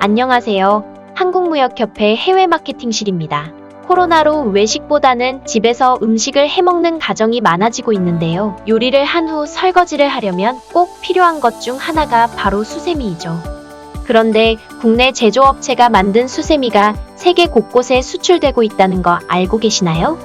안녕하세요. 한국무역협회 해외 마케팅실입니다. 코로나로 외식보다는 집에서 음식을 해먹는 가정이 많아지고 있는데요. 요리를 한 후 설거지를 하려면 꼭 필요한 것 중 하나가 바로 수세미이죠. 그런데 국내 제조업체가 만든 수세미가 세계 곳곳에 수출되고 있다는 거 알고 계시나요?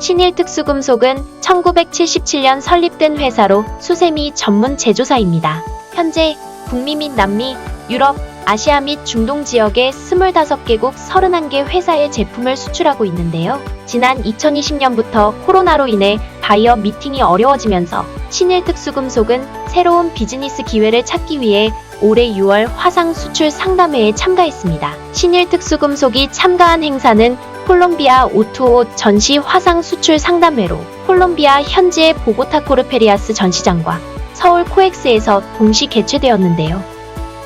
신일특수금속은 1977년 설립된 회사로 수세미 전문 제조사입니다. 현재 북미 및 남미, 유럽, 아시아 및 중동 지역의 25개국 31개 회사의 제품을 수출하고 있는데요. 지난 2020년부터 코로나로 인해 바이어 미팅이 어려워지면서 신일특수금속은 새로운 비즈니스 기회를 찾기 위해 올해 6월 화상 수출 상담회에 참가했습니다. 신일특수금속이 참가한 행사는 콜롬비아 오투오 전시 화상 수출 상담회로 콜롬비아 현지의 보고타 코르페리아스 전시장과 서울 코엑스에서 동시 개최되었는데요.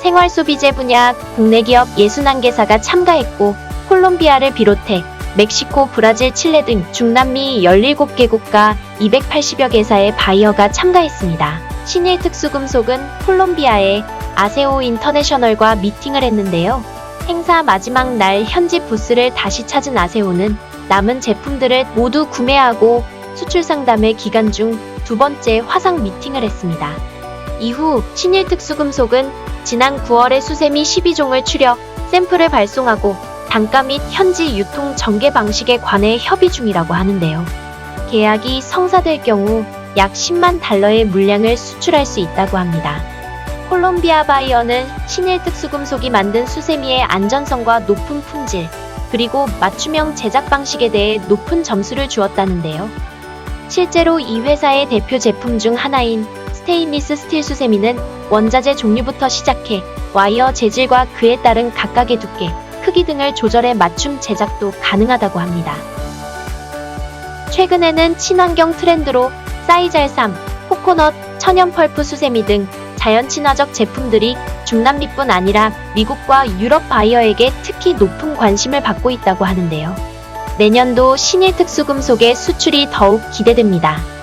생활 소비재 분야 국내 기업 61개사가 참가했고 콜롬비아를 비롯해 멕시코, 브라질, 칠레 등 중남미 17개 국가 280여 개사의 바이어가 참가했습니다. 신일 특수금속은 콜롬비아의 아세오 인터내셔널과 미팅을 했는데요. 행사 마지막 날 현지 부스를 다시 찾은 아세오는 남은 제품들을 모두 구매하고 수출 상담회 기간 중 두 번째 화상 미팅을 했습니다. 이후 신일 특수금속은 지난 9월에 수세미 12종을 추려 샘플을 발송하고 단가 및 현지 유통 전개 방식에 관해 협의 중이라고 하는데요. 계약이 성사될 경우 약 10만 달러의 물량을 수출할 수 있다고 합니다. 콜롬비아 바이어는 신일 특수금속이 만든 수세미의 안전성과 높은 품질, 그리고 맞춤형 제작 방식에 대해 높은 점수를 주었다는데요. 실제로 이 회사의 대표 제품 중 하나인 스테인리스 스틸 수세미는 원자재 종류부터 시작해 와이어 재질과 그에 따른 각각의 두께, 크기 등을 조절해 맞춤 제작도 가능하다고 합니다. 최근에는 친환경 트렌드로 사이잘삼, 코코넛, 천연 펄프 수세미 등 자연 친화적 제품들이 중남미뿐 아니라 미국과 유럽 바이어에게 특히 높은 관심을 받고 있다고 하는데요. 내년도 신일 특수금속의 수출이 더욱 기대됩니다.